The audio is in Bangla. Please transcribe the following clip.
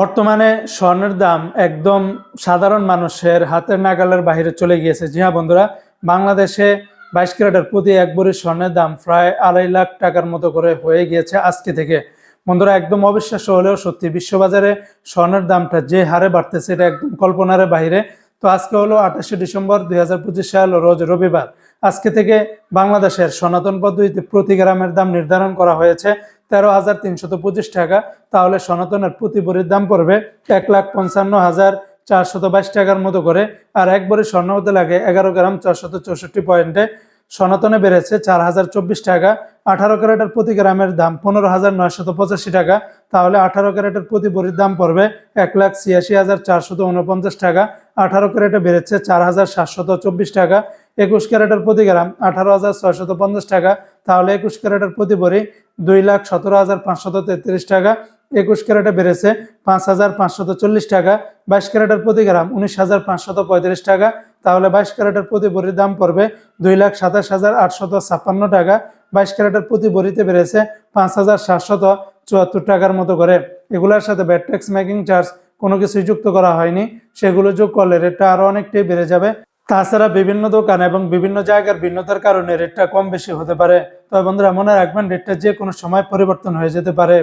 বর্তমানে স্বর্ণের দাম একদম সাধারণ মানুষের হাতের নাগালের বাইরে চলে গিয়েছে। জি হ্যাঁ বন্ধুরা, বাংলাদেশে বাইশ ক্যারেটের প্রতি এক স্বর্ণের দাম প্রায় আড়াই লাখ টাকার মতো করে হয়ে গিয়েছে আজকে থেকে। বন্ধুরা, একদম অবিশ্বাস্য হলেও সত্যি বিশ্ববাজারে স্বর্ণের দামটা যে হারে বাড়তেছে এটা একদম কল্পনার বাইরে তো আজকে হলো আঠাশে ডিসেম্বর দুই হাজার পঁচিশ সাল, রোজ রবিবার। আজকে থেকে বাংলাদেশের সনাতন পদ্ধতিতে প্রতি গ্রামের দাম নির্ধারণ করা হয়েছে। তেরো হাজার তিনশত পঁচিশ টাকা, তাহলে সনাতনের প্রতি ভরির দাম পড়বে এক লাখ পঞ্চান্ন হাজার চারশত বাইশ টাকার মতো করে। আর এক ভরি স্বর্ণ হতে লাগে এগারো গ্রাম চারশত চৌষট্টি পয়েন্টে। সনাতনে বেড়েছে চার হাজার চব্বিশ টাকা, আঠারো ক্যারেটের প্রতি গ্রামের দাম পনেরো হাজার নয়শত পঁচাশি টাকা, তাহলে আঠারো ক্যারেটের প্রতি ভরির দাম পড়বে এক লাখ ছিয়াশি হাজার চারশত উনপঞ্চাশ টাকা, আঠারো ক্যারেটে বেড়েছে চার হাজার সাতশত চব্বিশ টাকা, একুশ ক্যারেটের প্রতি গ্রাম আঠারো হাজার ছয়শত পঞ্চাশ টাকা তাহলে একুশ ক্যারেটের প্রতি ভরি দুই লাখ সতেরো হাজার পাঁচশত তেত্রিশ টাকা। একুশ ক্যারেটে বেড়েছে পাঁচ হাজার পাঁচশত চল্লিশ টাকা। বাইশ ক্যারেটের প্রতি গ্রাম উনিশ হাজার পাঁচশত পঁয়ত্রিশ টাকা। তাহলে বাইশ ক্যারেটের প্রতি ভরির দাম পড়বে দুই লাখ সাতাশ হাজার আটশত ছাপ্পান্ন টাকা। বাইশ ক্যারেটের প্রতি ভরিতে বেড়েছে পাঁচ হাজার সাতশত চুয়াত্তর টাকার মতো করে। এগুলোর সাথে ব্যাট ট্যাক্স মেকিং চার্জ কোনো কিছুই যুক্ত করা হয়নি। সেগুলো যোগ করলে রেটটা আরও অনেকটাই বেড়ে যাবে। তাছাড়া বিভিন্ন দোকান এবং বিভিন্ন জায়গার ভিন্নতার কারণে রেটটা কম বেশি হতে পারে। তবে বন্ধুরা মনে রাখবেন রেটটা যে কোনো সময় পরিবর্তন হয়ে যেতে পারে।